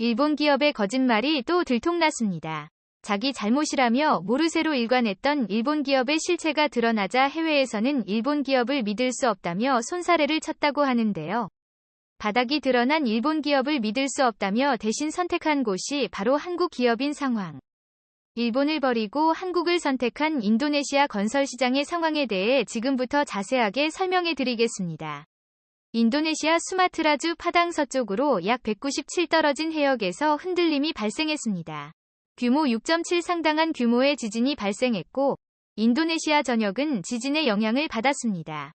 일본 기업의 거짓말이 또 들통났습니다. 자기 잘못이라며 모르쇠로 일관했던 일본 기업의 실체가 드러나자 해외에서는 일본 기업을 믿을 수 없다며 손사래를 쳤다고 하는데요. 바닥이 드러난 일본 기업을 믿을 수 없다며 대신 선택한 곳이 바로 한국 기업인 상황. 일본을 버리고 한국을 선택한 인도네시아 건설 시장의 상황에 대해 지금부터 자세하게 설명해 드리겠습니다. 인도네시아 수마트라주 파당 서쪽으로 약 197 떨어진 해역에서 흔들림이 발생했습니다. 규모 6.7 상당한 규모의 지진이 발생했고 인도네시아 전역은 지진의 영향을 받았습니다.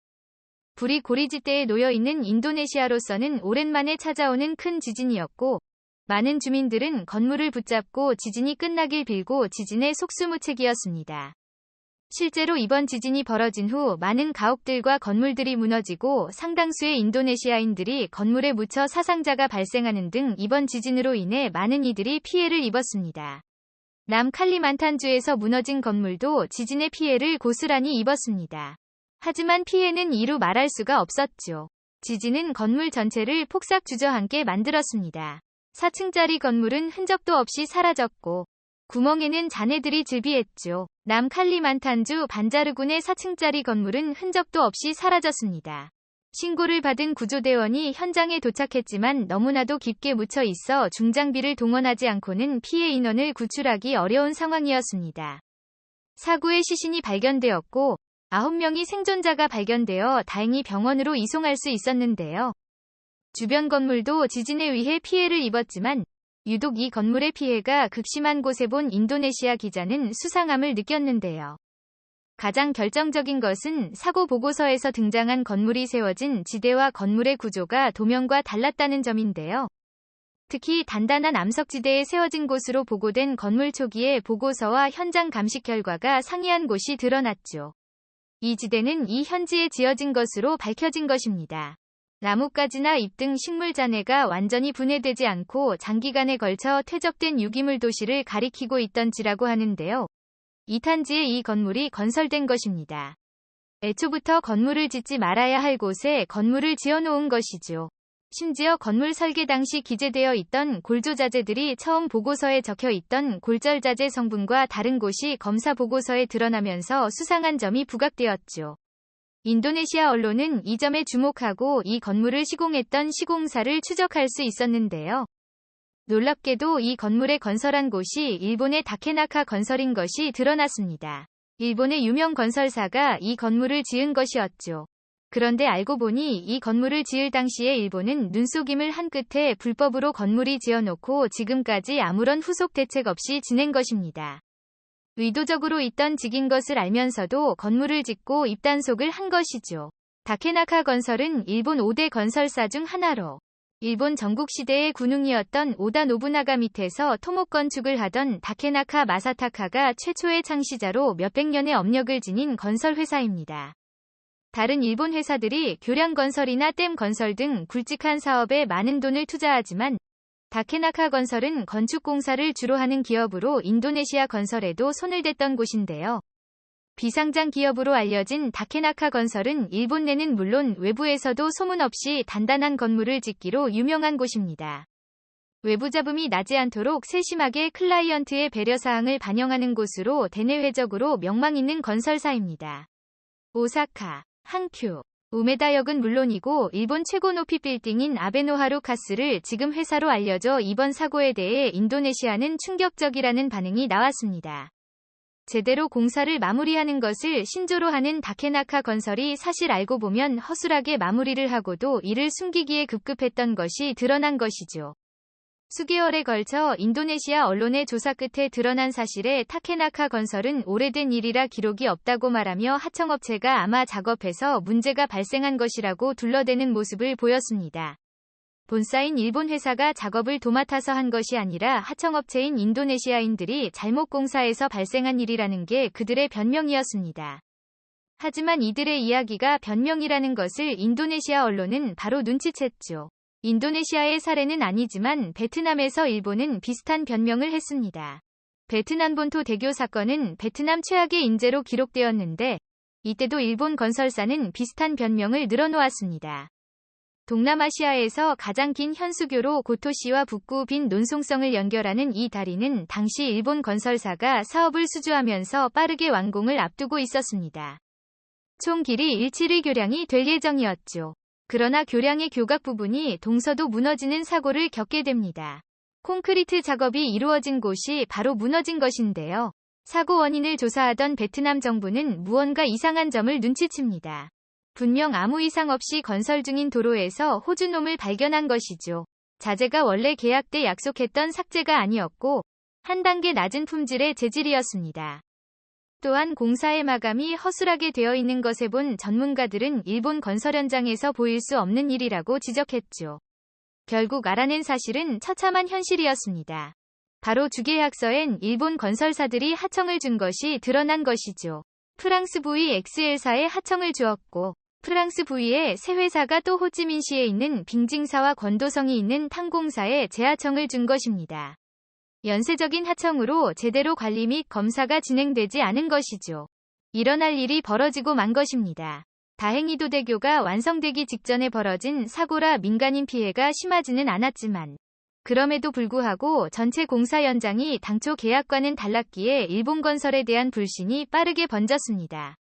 불이 고리지대에 놓여 있는 인도네시아로서는 오랜만에 찾아오는 큰 지진이었고 많은 주민들은 건물을 붙잡고 지진이 끝나길 빌고 지진의 속수무책이었습니다. 실제로 이번 지진이 벌어진 후 많은 가옥들과 건물들이 무너지고 상당수의 인도네시아인들이 건물에 묻혀 사상자가 발생하는 등 이번 지진으로 인해 많은 이들이 피해를 입었습니다. 남 칼리만탄주에서 무너진 건물도 지진의 피해를 고스란히 입었습니다. 하지만 피해는 이루 말할 수가 없었죠. 지진은 건물 전체를 폭삭 주저앉게 만들었습니다. 4층짜리 건물은 흔적도 없이 사라졌고 구멍에는 잔해들이 즐비했죠. 남 칼리만탄주 반자르군의 4층짜리 건물은 흔적도 없이 사라졌습니다. 신고를 받은 구조대원이 현장에 도착했지만 너무나도 깊게 묻혀 있어 중장비를 동원하지 않고는 피해 인원을 구출하기 어려운 상황이었습니다. 사고의 시신이 발견되었고 9명이 생존자가 발견되어 다행히 병원으로 이송할 수 있었는데요. 주변 건물도 지진에 의해 피해를 입었지만 유독 이 건물의 피해가 극심한 곳에 본 인도네시아 기자는 수상함을 느꼈는데요. 가장 결정적인 것은 사고 보고서에서 등장한 건물이 세워진 지대와 건물의 구조가 도면과 달랐다는 점인데요. 특히 단단한 암석지대에 세워진 곳으로 보고된 건물 초기의 보고서와 현장 감식 결과가 상이한 곳이 드러났죠. 이 지대는 이 현지에 지어진 것으로 밝혀진 것입니다. 나뭇가지나 잎 등 식물 잔해가 완전히 분해되지 않고 장기간에 걸쳐 퇴적된 유기물 도시를 가리키고 있던지라고 하는데요. 이 탄지에 이 건물이 건설된 것입니다. 애초부터 건물을 짓지 말아야 할 곳에 건물을 지어놓은 것이죠. 심지어 건물 설계 당시 기재되어 있던 골조자재들이 처음 보고서에 적혀 있던 골절자재 성분과 다른 곳이 검사 보고서에 드러나면서 수상한 점이 부각되었죠. 인도네시아 언론은 이 점에 주목하고 이 건물을 시공했던 시공사를 추적할 수 있었는데요. 놀랍게도 이 건물에 건설한 곳이 일본의 다케나카 건설인 것이 드러났습니다. 일본의 유명 건설사가 이 건물을 지은 것이었죠. 그런데 알고 보니 이 건물을 지을 당시에 일본은 눈속임을 한 끝에 불법으로 건물이 지어놓고 지금까지 아무런 후속 대책 없이 지낸 것입니다. 의도적으로 있던 직인 것을 알면서도 건물을 짓고 입단속을 한 것이죠. 다케나카 건설은 일본 5대 건설사 중 하나로 일본 전국시대의 군웅이었던 오다 노부나가 밑에서 토목 건축을 하던 다케나카 마사타카가 최초의 창시자로 몇백 년의 업력을 지닌 건설 회사입니다. 다른 일본 회사들이 교량 건설이나 댐 건설 등 굵직한 사업에 많은 돈을 투자하지만 다케나카 건설은 건축공사를 주로 하는 기업으로 인도네시아 건설에도 손을 댔던 곳인데요. 비상장 기업으로 알려진 다케나카 건설은 일본 내는 물론 외부에서도 소문 없이 단단한 건물을 짓기로 유명한 곳입니다. 외부 잡음이 나지 않도록 세심하게 클라이언트의 배려사항을 반영하는 곳으로 대내외적으로 명망 있는 건설사입니다. 오사카, 한큐, 우메다역은 물론이고 일본 최고 높이 빌딩인 아베노하루 카스를 지금 회사로 알려져 이번 사고에 대해 인도네시아는 충격적이라는 반응이 나왔습니다. 제대로 공사를 마무리하는 것을 신조로 하는 다케나카 건설이 사실 알고 보면 허술하게 마무리를 하고도 이를 숨기기에 급급했던 것이 드러난 것이죠. 수개월에 걸쳐 인도네시아 언론의 조사 끝에 드러난 사실에 타케나카 건설은 오래된 일이라 기록이 없다고 말하며 하청업체가 아마 작업해서 문제가 발생한 것이라고 둘러대는 모습을 보였습니다. 본사인 일본 회사가 작업을 도맡아서 한 것이 아니라 하청업체인 인도네시아인들이 잘못 공사에서 발생한 일이라는 게 그들의 변명이었습니다. 하지만 이들의 이야기가 변명이라는 것을 인도네시아 언론은 바로 눈치챘죠. 인도네시아의 사례는 아니지만 베트남에서 일본은 비슷한 변명을 했습니다. 베트남 본토 대교 사건은 베트남 최악의 인재로 기록되었는데 이때도 일본 건설사는 비슷한 변명을 늘어놓았습니다. 동남아시아에서 가장 긴 현수교로 고토시와 북구 빈 논송성을 연결하는 이 다리는 당시 일본 건설사가 사업을 수주하면서 빠르게 완공을 앞두고 있었습니다. 총 길이 171 교량이 될 예정이었죠. 그러나 교량의 교각 부분이 동서도 무너지는 사고를 겪게 됩니다. 콘크리트 작업이 이루어진 곳이 바로 무너진 것인데요. 사고 원인을 조사하던 베트남 정부는 무언가 이상한 점을 눈치챕니다. 분명 아무 이상 없이 건설 중인 도로에서 호주놈을 발견한 것이죠. 자재가 원래 계약 때 약속했던 삭제가 아니었고 한 단계 낮은 품질의 재질이었습니다. 또한 공사의 마감이 허술하게 되어 있는 것에 본 전문가들은 일본 건설 현장에서 보일 수 없는 일이라고 지적했죠. 결국 알아낸 사실은 처참한 현실이었습니다. 바로 주계약서엔 일본 건설사들이 하청을 준 것이 드러난 것이죠. 프랑스 부위 엑스엘사에 하청을 주었고 프랑스 부위의 새 회사가 또 호찌민시에 있는 빙징사와 권도성이 있는 탕공사에 재하청을 준 것입니다. 연쇄적인 하청으로 제대로 관리 및 검사가 진행되지 않은 것이죠. 일어날 일이 벌어지고 만 것입니다. 다행히 도 대교가 완성되기 직전에 벌어진 사고라 민간인 피해가 심하지는 않았지만 그럼에도 불구하고 전체 공사 현장이 당초 계약과는 달랐기에 일본 건설에 대한 불신이 빠르게 번졌습니다.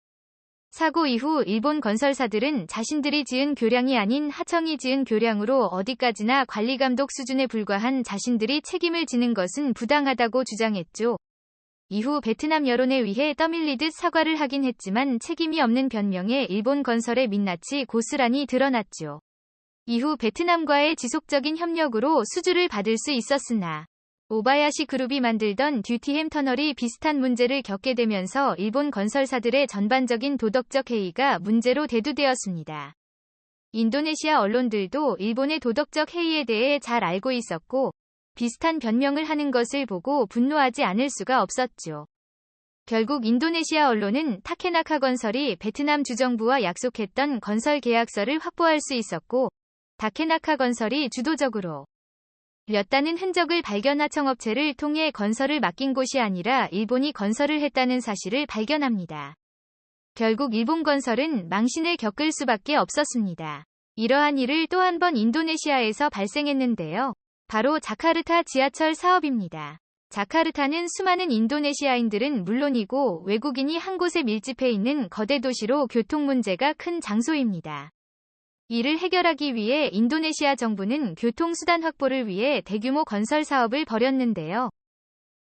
사고 이후 일본 건설사들은 자신들이 지은 교량이 아닌 하청이 지은 교량으로 어디까지나 관리 감독 수준에 불과한 자신들이 책임을 지는 것은 부당하다고 주장했죠. 이후 베트남 여론에 의해 떠밀리듯 사과를 하긴 했지만 책임이 없는 변명에 일본 건설의 민낯이 고스란히 드러났죠. 이후 베트남과의 지속적인 협력으로 수주를 받을 수 있었으나 오바야시 그룹이 만들던 듀티햄 터널이 비슷한 문제를 겪게 되면서 일본 건설사들의 전반적인 도덕적 해이가 문제로 대두되었습니다. 인도네시아 언론들도 일본의 도덕적 해이에 대해 잘 알고 있었고 비슷한 변명을 하는 것을 보고 분노하지 않을 수가 없었죠. 결국 인도네시아 언론은 타케나카 건설이 베트남 주정부와 약속했던 건설 계약서를 확보할 수 있었고 타케나카 건설이 주도적으로 렸다는 흔적을 발견하 청업체를 통해 건설을 맡긴 곳이 아니라 일본이 건설을 했다는 사실을 발견합니다. 결국 일본 건설은 망신을 겪을 수밖에 없었습니다. 이러한 일을 또 한 번 인도네시아에서 발생했는데요. 바로 자카르타 지하철 사업입니다. 자카르타는 수많은 인도네시아인들은 물론이고 외국인이 한 곳에 밀집해 있는 거대 도시로 교통 문제가 큰 장소입니다. 이를 해결하기 위해 인도네시아 정부는 교통수단 확보를 위해 대규모 건설 사업을 벌였는데요.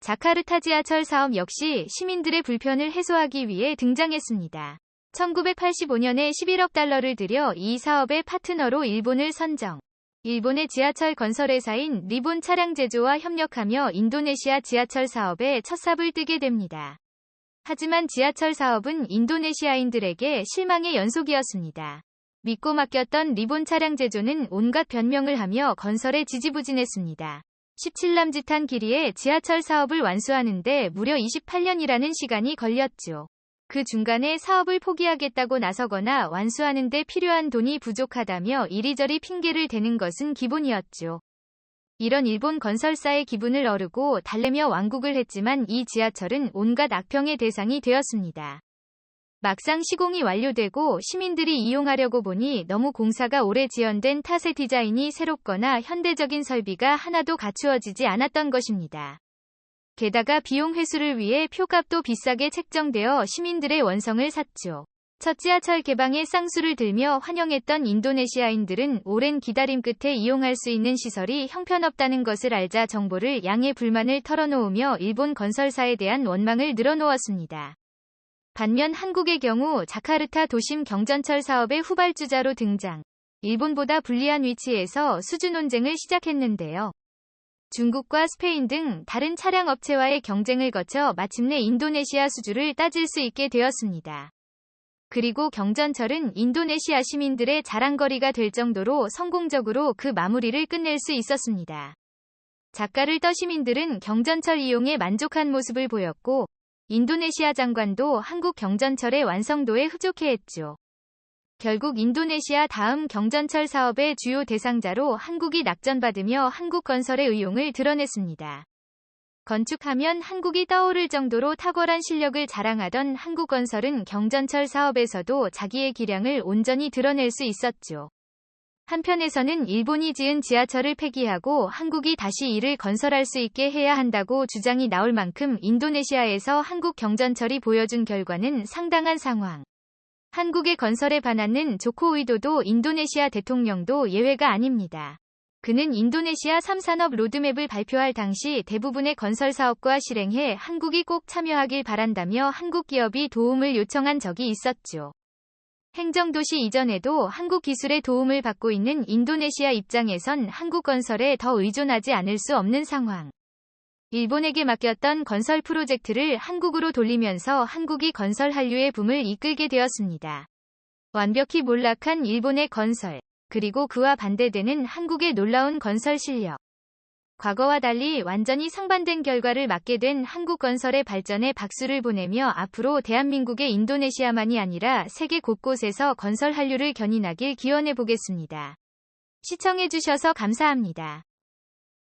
자카르타 지하철 사업 역시 시민들의 불편을 해소하기 위해 등장했습니다. 1985년에 11억 달러를 들여 이 사업의 파트너로 일본을 선정. 일본의 지하철 건설회사인 리본 차량 제조와 협력하며 인도네시아 지하철 사업에 첫 삽을 뜨게 됩니다. 하지만 지하철 사업은 인도네시아인들에게 실망의 연속이었습니다. 믿고 맡겼던 리본 차량 제조는 온갖 변명을 하며 건설에 지지부진했습니다. 17남짓한 길이의 지하철 사업을 완수하는데 무려 28년이라는 시간이 걸렸죠. 그 중간에 사업을 포기하겠다고 나서거나 완수하는데 필요한 돈이 부족하다며 이리저리 핑계를 대는 것은 기본이었죠. 이런 일본 건설사의 기분을 어르고 달래며 왕국을 했지만 이 지하철은 온갖 악평의 대상이 되었습니다. 막상 시공이 완료되고 시민들이 이용하려고 보니 너무 공사가 오래 지연된 탓에 디자인이 새롭거나 현대적인 설비가 하나도 갖추어지지 않았던 것입니다. 게다가 비용 회수를 위해 표값도 비싸게 책정되어 시민들의 원성을 샀죠. 첫 지하철 개방에 쌍수를 들며 환영했던 인도네시아인들은 오랜 기다림 끝에 이용할 수 있는 시설이 형편없다는 것을 알자 정보를 양해 불만을 털어놓으며 일본 건설사에 대한 원망을 늘어놓았습니다. 반면 한국의 경우 자카르타 도심 경전철 사업의 후발주자로 등장. 일본보다 불리한 위치에서 수주 논쟁을 시작했는데요. 중국과 스페인 등 다른 차량 업체와의 경쟁을 거쳐 마침내 인도네시아 수주를 따질 수 있게 되었습니다. 그리고 경전철은 인도네시아 시민들의 자랑거리가 될 정도로 성공적으로 그 마무리를 끝낼 수 있었습니다. 작가를 떠 시민들은 경전철 이용에 만족한 모습을 보였고 인도네시아 장관도 한국 경전철의 완성도에 흡족해했죠. 결국 인도네시아 다음 경전철 사업의 주요 대상자로 한국이 낙전받으며 한국 건설의 의용을 드러냈습니다. 건축하면 한국이 떠오를 정도로 탁월한 실력을 자랑하던 한국건설은 경전철 사업에서도 자기의 기량을 온전히 드러낼 수 있었죠. 한편에서는 일본이 지은 지하철을 폐기하고 한국이 다시 이를 건설할 수 있게 해야 한다고 주장이 나올 만큼 인도네시아에서 한국 경전철이 보여준 결과는 상당한 상황. 한국의 건설에 반하는 조코 위도도 인도네시아 대통령도 예외가 아닙니다. 그는 인도네시아 3산업 로드맵을 발표할 당시 대부분의 건설 사업과 실행에 한국이 꼭 참여하길 바란다며 한국 기업이 도움을 요청한 적이 있었죠. 행정도시 이전에도 한국 기술의 도움을 받고 있는 인도네시아 입장에선 한국 건설에 더 의존하지 않을 수 없는 상황. 일본에게 맡겼던 건설 프로젝트를 한국으로 돌리면서 한국이 건설 한류의 붐을 이끌게 되었습니다. 완벽히 몰락한 일본의 건설, 그리고 그와 반대되는 한국의 놀라운 건설 실력. 과거와 달리 완전히 상반된 결과를 맞게 된 한국 건설의 발전에 박수를 보내며 앞으로 대한민국의 인도네시아만이 아니라 세계 곳곳에서 건설 한류를 견인하길 기원해 보겠습니다. 시청해주셔서 감사합니다.